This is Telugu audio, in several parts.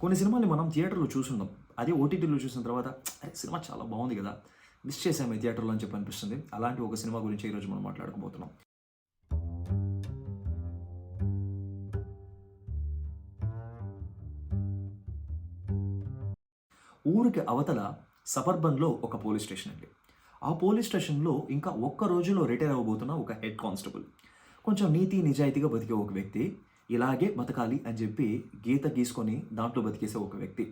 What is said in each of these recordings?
కొన్ని సినిమాలు మనం థియేటర్లో చూసున్నాం అదే ఓటీటీలో చూసిన తర్వాత అరే సినిమా చాలా బాగుంది కదా మిస్ చేసాము ఈ థియేటర్లో అని చెప్పి అనిపిస్తుంది. అలాంటి ఒక సినిమా గురించి ఈరోజు మనం మాట్లాడుకోబోతున్నాం. ఊరికి అవతల సబర్బన్లో ఒక పోలీస్ స్టేషన్ అండి. ఆ పోలీస్ స్టేషన్లో ఇంకా ఒక్క రోజులో రిటైర్ అవ్వబోతున్న ఒక హెడ్ కానిస్టేబుల్. కొంచెం నీతి నిజాయితీగా బతికే ఒక వ్యక్తి ఇలాగే బతకాలి అని చెప్పి గీత గీసుకొని దాంట్లో బతికేసే ఒక వ్యక్తి.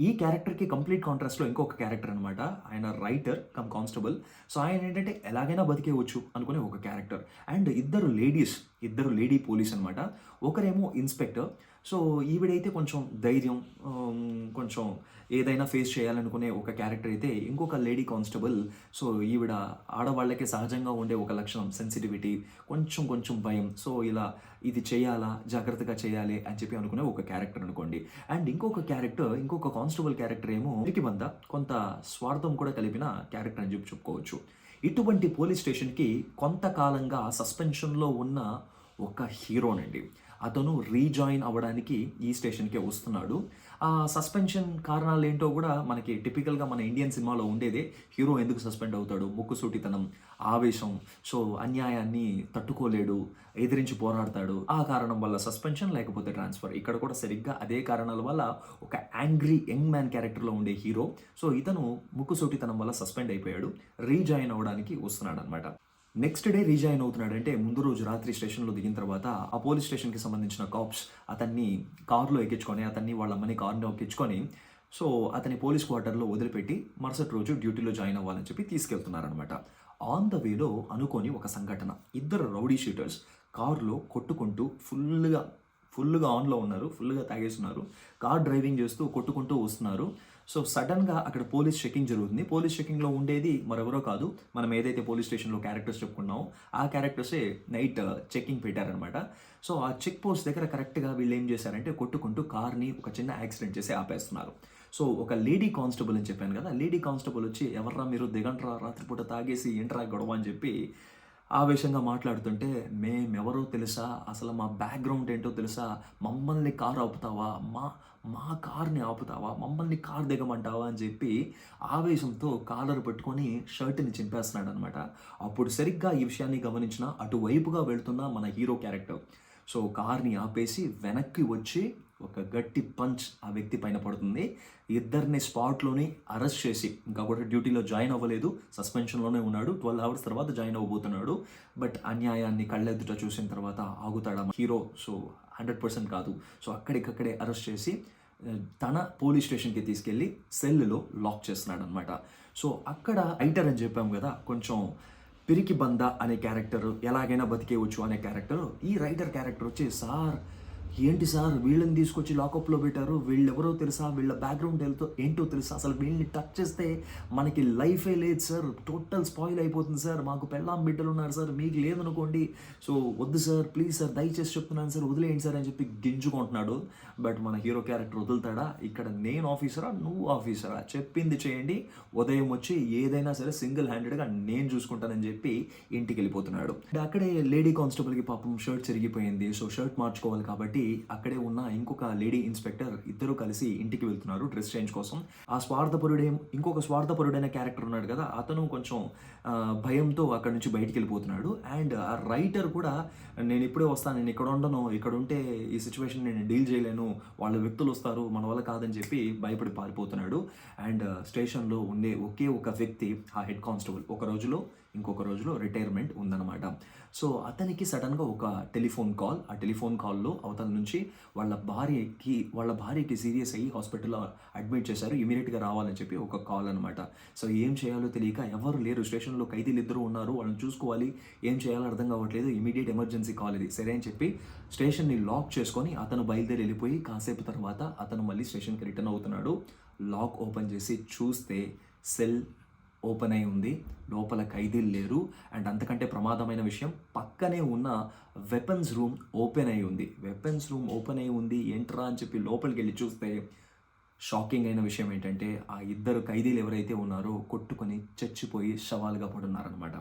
ఈ క్యారెక్టర్కి కంప్లీట్ కాంట్రాస్ట్లో ఇంకొక క్యారెక్టర్ అనమాట ఆయన రైటర్ కమ్ కానిస్టేబుల్. సో ఆయన ఏంటంటే ఎలాగైనా బతికేవచ్చు అనుకునే ఒక క్యారెక్టర్. అండ్ ఇద్దరు లేడీస్ ఇద్దరు లేడీ పోలీస్ అనమాట ఒకరేమో ఇన్స్పెక్టర్ సో ఈవిడైతే కొంచెం ధైర్యం కొంచెం ఏదైనా ఫేస్ చేయాలనుకునే ఒక క్యారెక్టర్ అయితే ఇంకొక లేడీ కానిస్టేబుల్. సో ఈవిడ ఆడవాళ్ళకే సహజంగా ఉండే ఒక లక్షణం సెన్సిటివిటీ కొంచెం కొంచెం భయం. సో ఇలా ఇది చేయాలా జాగ్రత్తగా చేయాలి అని చెప్పి అనుకునే ఒక క్యారెక్టర్ అనుకోండి. అండ్ ఇంకొక క్యారెక్టర్ ఇంకొక కానిస్టేబుల్ క్యారెక్టర్ ఏమో ఇంటికి బంద కొంత స్వార్థం కూడా కలిపిన క్యారెక్టర్ అని చెప్పి చెప్పుకోవచ్చు. ఇటువంటి పోలీస్ స్టేషన్కి కొంతకాలంగా సస్పెన్షన్లో ఉన్న ఒక హీరోనండి. అతను రీజాయిన్ అవ్వడానికి ఈ స్టేషన్కే వస్తున్నాడు. ఆ సస్పెన్షన్ కారణాలు ఏంటో కూడా మనకి టిపికల్గా మన ఇండియన్ సినిమాలో ఉండేదే. హీరో ఎందుకు సస్పెండ్ అవుతాడు? ముక్కుసూటితనం ఆవేశం సో అన్యాయాన్ని తట్టుకోలేడు ఎదిరించి పోరాడతాడు. ఆ కారణం వల్ల సస్పెన్షన్ లేకపోతే ట్రాన్స్ఫర్. ఇక్కడ కూడా సరిగ్గా అదే కారణాల వల్ల ఒక యాంగ్రీ యంగ్ మ్యాన్ క్యారెక్టర్లో ఉండే హీరో. సో ఇతను ముక్కుసూటితనం వల్ల సస్పెండ్ అయిపోయాడు. రీజాయిన్ అవ్వడానికి వస్తున్నాడు అనమాట నెక్స్ట్ డే రీజాయిన్ అవుతున్నాడు అంటే ముందు రోజు రాత్రి స్టేషన్లో దిగిన తర్వాత ఆ పోలీస్ స్టేషన్కి సంబంధించిన కాప్స్ అతన్ని కారులో ఎక్కించుకొని అతన్ని వాళ్ళ అమ్మని కారులో ఎక్కించుకొని సో అతని పోలీస్ క్వార్టర్లో వదిలిపెట్టి మరుసటి రోజు డ్యూటీలో జాయిన్ అవ్వాలని చెప్పి తీసుకెళ్తున్నారనమాట ఆన్ ద వేలో అనుకోని ఒక సంఘటన. ఇద్దరు రౌడీ షూటర్స్ కారులో కొట్టుకుంటూ ఫుల్గా ఫుల్గా ఆన్లో ఉన్నారు ఫుల్గా తాగేస్తున్నారు. కార్ డ్రైవింగ్ చేస్తూ కొట్టుకుంటూ వస్తున్నారు. సో సడన్గా అక్కడ పోలీస్ చెకింగ్ జరుగుతుంది. పోలీస్ చెకింగ్లో ఉండేది మరెవరో కాదు మనం ఏదైతే పోలీస్ స్టేషన్లో క్యారెక్టర్స్ చెప్పుకున్నామో ఆ క్యారెక్టర్సే నైట్ చెకింగ్ పెట్టారనమాట సో ఆ చెక్ పోస్ట్ దగ్గర కరెక్ట్గా వీళ్ళు ఏం చేశారంటే కొట్టుకుంటూ కార్ని ఒక చిన్న యాక్సిడెంట్ చేసి ఆపేస్తున్నారు. సో ఒక లేడీ కానిస్టేబుల్ అని చెప్పాను కదా లేడీ కానిస్టేబుల్ వచ్చి ఎవర్రా మీరు దిగంట్రా రాత్రిపూట తాగేసి ఏంట్రా గొడవ అని చెప్పి ఆవేశంగా మాట్లాడుతుంటే మేమెవరో తెలుసా? అసలు మా బ్యాక్గ్రౌండ్ ఏంటో తెలుసా? మమ్మల్ని కారు ఆపుతావా? మా మా కార్ని ఆపుతావా? మమ్మల్ని కార్ దిగమంటావా? అని చెప్పి ఆవేశంతో కాలర్ పట్టుకొని షర్ట్ని చింపేస్తున్నాడు అనమాట అప్పుడు సరిగ్గా ఈ విషయాన్ని గమనించిన అటువైపుగా వెళ్తున్న మన హీరో క్యారెక్టర్. సో కార్ని ఆపేసి వెనక్కి వచ్చి ఒక గట్టి పంచ్ ఆ వ్యక్తి పైన పడుతుంది. ఇద్దరిని స్పాట్లోనే అరెస్ట్ చేసి ఇంకా కూడా డ్యూటీలో జాయిన్ అవ్వలేదు సస్పెన్షన్లోనే ఉన్నాడు ట్వెల్వ్ అవర్స్ తర్వాత జాయిన్ అవ్వబోతున్నాడు. బట్ అన్యాయాన్ని కళ్ళెదుట చూసిన తర్వాత ఆగుతాడా హీరో? సో హండ్రెడ్ పర్సెంట్ కాదు. సో అక్కడికక్కడే అరెస్ట్ చేసి తన పోలీస్ స్టేషన్కి తీసుకెళ్ళి సెల్లో లాక్ చేస్తున్నాడు అనమాట సో అక్కడ ఐటర్ అని చెప్పాం కదా కొంచెం పిరికి బంద అనే క్యారెక్టర్ ఎలాగైనా బతికేయవచ్చు అనే క్యారెక్టర్ ఈ రైటర్ క్యారెక్టర్ వచ్చి సార్ ఏంటి సార్? వీళ్ళని తీసుకొచ్చి లాకప్లో పెట్టారు. వీళ్ళెవరో తెలుసా? వీళ్ళ బ్యాక్గ్రౌండ్ ఎంతో ఏంటో తెలుసా? అసలు వీళ్ళని టచ్ చేస్తే మనకి లైఫే లేదు సార్. టోటల్ స్పాయిల్ అయిపోతుంది సార్. మాకు పెళ్ళాం బిడ్డలు ఉన్నారు సార్. మీకు లేదనుకోండి. సో వద్దు సార్. ప్లీజ్ సార్ దయచేసి చెప్తున్నాను సార్. వదిలేయండి సార్ అని చెప్పి గింజుకుంటున్నాడు. బట్ మన హీరో క్యారెక్టర్ వదులుతాడా? ఇక్కడ నేను ఆఫీసరా నువ్వు ఆఫీసరా చెప్పింది చేయండి. ఉదయం వచ్చి ఏదైనా సరే సింగిల్ హ్యాండెడ్గా నేను చూసుకుంటానని చెప్పి ఇంటికి వెళ్ళిపోతున్నాడు. అక్కడే లేడీ కానిస్టేబుల్కి పాపం షర్ట్ చిరిగిపోయింది. సో షర్ట్ మార్చుకోవాలి కాబట్టి అక్కడే ఉన్న ఇంకొక లేడీ ఇన్స్పెక్టర్ ఇద్దరు కలిసి ఇంటికి వెళ్తున్నారు డ్రెస్ చేంజ్ కోసం. ఆ స్వార్థపరుడే ఇంకొక స్వార్థపరుడైన క్యారెక్టర్ ఉన్నాడు కదా అతను కొంచెం భయంతో అక్కడి నుంచి బయటికి వెళ్ళిపోతున్నాడు. అండ్ ఆ రైటర్ కూడా నేను ఇప్పుడే వస్తాను నేను ఇక్కడ ఉండను ఇక్కడ ఉంటే ఈ సిచ్యువేషన్ నేను డీల్ చేయలేను వాళ్ళ వ్యక్తులు వస్తారు మన వల్ల కాదని చెప్పి భయపడి పారిపోతున్నాడు. అండ్ స్టేషన్లో ఉండే ఒకే ఒక వ్యక్తి ఆ హెడ్ కానిస్టేబుల్. ఒక రోజులో ఇంకొక రోజులో రిటైర్మెంట్ ఉందన్నమాట. సో అతనికి సడన్గా ఒక టెలిఫోన్ కాల్ ఆ టెలిఫోన్ కాల్లో అవతల నుంచి వాళ్ళ భార్యకి వాళ్ళ భార్యకి సీరియస్ అయ్యి హాస్పిటల్లో అడ్మిట్ చేశారు ఇమీడియట్గా రావాలని చెప్పి ఒక కాల్ అనమాట సో ఏం చేయాలో తెలియక ఎవరు లేరు స్టేషన్లో ఖైదీలు ఇద్దరు ఉన్నారు వాళ్ళని చూసుకోవాలి ఏం చేయాలో అర్థం కావట్లేదు ఇమీడియట్ ఎమర్జెన్సీ కాల్ ఇది సరే అని చెప్పి స్టేషన్ని లాక్ చేసుకొని అతను బయలుదేరి వెళ్ళిపోయి కాసేపు తర్వాత అతను మళ్ళీ స్టేషన్కి రిటర్న్ అవుతున్నాడు. లాక్ ఓపెన్ చేసి చూస్తే సెల్ ఓపెన్ అయి ఉంది. లోపల ఖైదీలు లేరు. అండ్ అంతకంటే ప్రమాదమైన విషయం పక్కనే ఉన్న వెపన్స్ రూమ్ ఓపెన్ అయి ఉంది. వెపన్స్ రూమ్ ఓపెన్ అయి ఉంది ఏంట్రా అని చెప్పి లోపలికి వెళ్ళి చూస్తే షాకింగ్ అయిన విషయం ఏంటంటే ఆ ఇద్దరు ఖైదీలు ఎవరైతే ఉన్నారో కొట్టుకొని చచ్చిపోయి శవాలుగా పడున్నారనమాట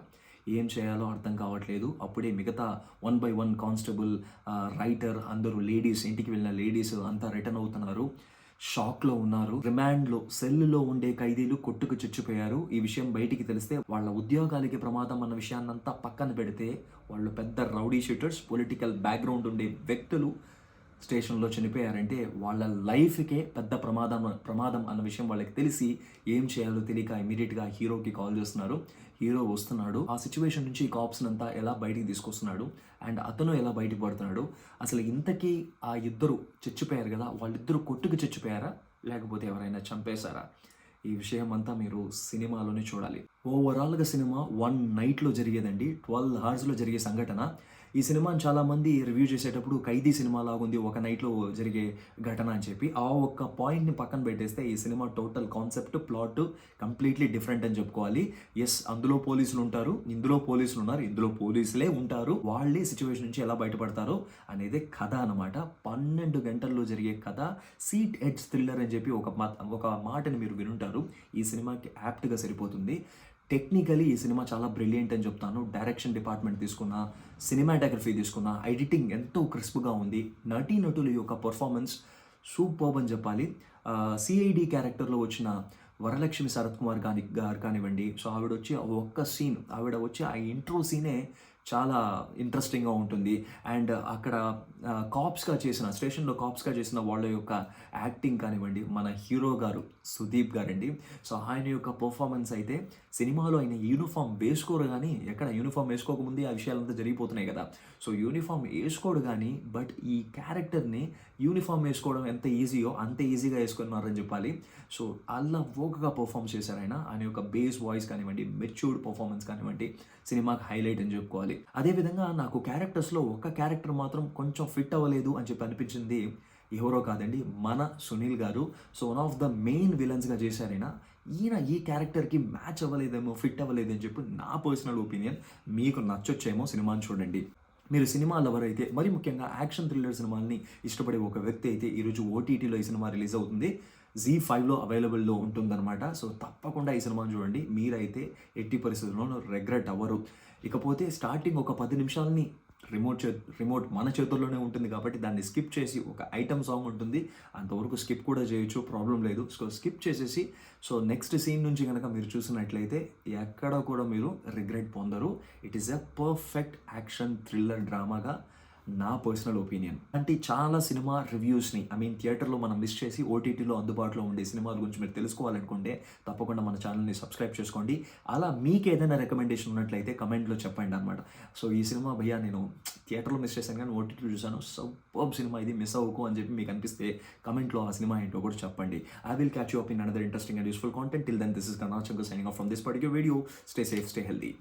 ఏం చేయాలో అర్థం కావట్లేదు. అప్పుడే మిగతా one by one constable writer అందరూ లేడీస్ ఇంటికి వెళ్ళిన లేడీస్ అంతా రిటర్న్ అవుతున్నారు. షాక్లో ఉన్నారు. రిమాండ్లో సెల్లులో ఉండే ఖైదీలు కొట్టుకు చచ్చిపోయారు. ఈ విషయం బయటికి తెలిస్తే వాళ్ళ ఉద్యోగాలకి ప్రమాదం అన్న విషయాన్నంతా పక్కన పెడితే వాళ్ళు పెద్ద రౌడీ షూటర్స్ పొలిటికల్ బ్యాక్గ్రౌండ్ ఉండే వ్యక్తులు స్టేషన్లో చనిపోయారంటే వాళ్ళ లైఫ్కే పెద్ద ప్రమాదం ప్రమాదం అన్న విషయం వాళ్ళకి తెలిసి ఏం చేయాలో తెలియక ఇమీడియట్గా హీరోకి కాల్ చేస్తున్నారు. హీరో వస్తున్నాడు. ఆ సిచ్యువేషన్ నుంచి ఈ కాప్స్ అంతా ఎలా బయటికి తీసుకొస్తున్నాడు అండ్ అతను ఎలా బయటికి పడుతున్నాడు? అసలు ఇంతకీ ఆ ఇద్దరు చచ్చిపోయారు కదా వాళ్ళిద్దరు కొట్టుకు చచ్చిపోయారా? లేకపోతే ఎవరైనా చంపేశారా? ఈ విషయం అంతా మీరు సినిమాలోనే చూడాలి. ఓవరాల్గా సినిమా వన్ నైట్లో జరిగేదండి. ట్వెల్వ్ అవర్స్లో జరిగే సంఘటన. ఈ సినిమాని చాలామంది రివ్యూ చేసేటప్పుడు ఖైదీ సినిమా లాగుంది ఒక నైట్లో జరిగే ఘటన అని చెప్పి. ఆ ఒక్క పాయింట్ని పక్కన పెట్టేస్తే ఈ cinema total concept plot completely different అని చెప్పుకోవాలి. ఎస్ అందులో పోలీసులు ఉంటారు ఇందులో పోలీసులు ఉన్నారు ఇందులో పోలీసులే ఉంటారు. వాళ్ళే సిచ్యువేషన్ నుంచి ఎలా బయటపడతారో అనేది కథ అనమాట పన్నెండు గంటల్లో జరిగే కథ సీట్ ఎడ్జ్ థ్రిల్లర్ అని చెప్పి ఒక ఒక మాటని మీరు వినుంటారు. ఈ సినిమాకి యాప్ట్గా సరిపోతుంది. టెక్నికలీ ఈ సినిమా చాలా బ్రిలియంట్ అని చెప్తాను. డైరెక్షన్ డిపార్ట్మెంట్ తీసుకున్న సినిమాటోగ్రఫీ తీసుకున్న ఎడిటింగ్ ఎంతో క్రిస్ప్గా ఉంది. నటీనటుల యొక్క పర్ఫార్మెన్స్ సూపర్బ్ అని చెప్పాలి. సిఐడి క్యారెక్టర్లో వచ్చిన వరలక్ష్మి శరత్ కుమార్ గాని గారు కానివ్వండి. సో ఆవిడ వచ్చి ఒక్క సీన్ ఆవిడ వచ్చి ఆ ఇంట్రో సీనే చాలా ఇంట్రెస్టింగ్గా ఉంటుంది. అండ్ uh, అక్కడ uh, కాప్స్గా చేసిన స్టేషన్లో కాప్స్గా చేసిన వాళ్ళ యొక్క యాక్టింగ్ కానివ్వండి మన హీరో గారు సుదీప్ గారండి. సో ఆయన యొక్క పర్ఫార్మెన్స్ అయితే సినిమాలో ఆయన యూనిఫామ్ వేసుకోరు కానీ ఎక్కడ యూనిఫామ్ వేసుకోకముందే ఆ విషయాలంతా జరిగిపోతున్నాయి కదా. సో యూనిఫామ్ వేసుకోడు కానీ బట్ ఈ క్యారెక్టర్ని యూనిఫామ్ వేసుకోవడం ఎంత ఈజీయో అంత ఈజీగా వేసుకున్నారని చెప్పాలి. సో అలా ఓకగా పర్ఫామ్ చేశారు ఆయన. ఆయన యొక్క బేస్ వాయిస్ కానివ్వండి మెచ్యూర్డ్ పర్ఫార్మెన్స్ కానివ్వండి సినిమాకి హైలైట్ అని చెప్పుకోవాలి. అదేవిధంగా నాకు క్యారెక్టర్స్లో ఒక్క క్యారెక్టర్ మాత్రం కొంచెం ఫిట్ అవ్వలేదు అని చెప్పి అనిపించింది. ఎవరో కాదండి మన Sunil garu. So one of the main విలన్స్గా చేశారు ఈయన. ఈయన ఈ క్యారెక్టర్కి మ్యాచ్ అవ్వలేదేమో ఫిట్ అవ్వలేదు అని చెప్పి నా పర్సనల్ ఒపీనియన్ మీకు నచ్చొచ్చేమో సినిమాని చూడండి. మీరు సినిమా లవర్ అయితే మరి ముఖ్యంగా యాక్షన్ థ్రిల్లర్ సినిమాల్ని ఇష్టపడే ఒక వ్యక్తి అయితే ఈరోజు ఓటీటీలో ఈ సినిమా రిలీజ్ అవుతుంది. జీ ఫైవ్లో అవైలబుల్లో ఉంటుందన్నమాట. సో తప్పకుండా ఈ సినిమాను చూడండి. మీరైతే ఎట్టి పరిస్థితుల్లోనూ రెగ్రెట్ అవ్వరు. ఇకపోతే స్టార్టింగ్ ఒక పది నిమిషాలని రిమోట్ చే రిమోట్ మన చేతుల్లోనే ఉంటుంది కాబట్టి దాన్ని స్కిప్ చేసి ఒక ఐటమ్ సాంగ్ ఉంటుంది. అంతవరకు స్కిప్ కూడా చేయొచ్చు ప్రాబ్లం లేదు. సో స్కిప్ చేసేసి సో నెక్స్ట్ సీన్ నుంచి కనుక మీరు చూసినట్లయితే ఎక్కడ కూడా మీరు regret పొందరు. It is a perfect action thriller డ్రామాగా నా పర్సనల్ ఒపీనియన్ అంటే చాలా సినిమా రివ్యూస్ని ఐ మీన్ థియేటర్లో మనం మిస్ చేసి ఓటీటీలో అందుబాటులో ఉండే సినిమాల గురించి మీరు తెలుసుకోవాలనుకుంటే తప్పకుండా మన ఛానల్ని సబ్స్క్రైబ్ చేసుకోండి. అలా మీకు ఏదైనా రికమెండేషన్ ఉన్నట్లయితే కమెంట్లో చెప్పండి అనమాట సో ఈ సినిమా భయ్యా నేను థియేటర్లో మిస్ చేశాను కానీ ఓటీటీలో చూశాను. సూపర్ సినిమా ఇది మిస్ అవ్వకు అని చెప్పి మీకు అనిపిస్తే కమెంట్లో ఆ సినిమా ఏంటో కూడా చెప్పండి. I will catch you up in another interesting and useful content till then this is Kanna signing off from this particular video stay safe stay healthy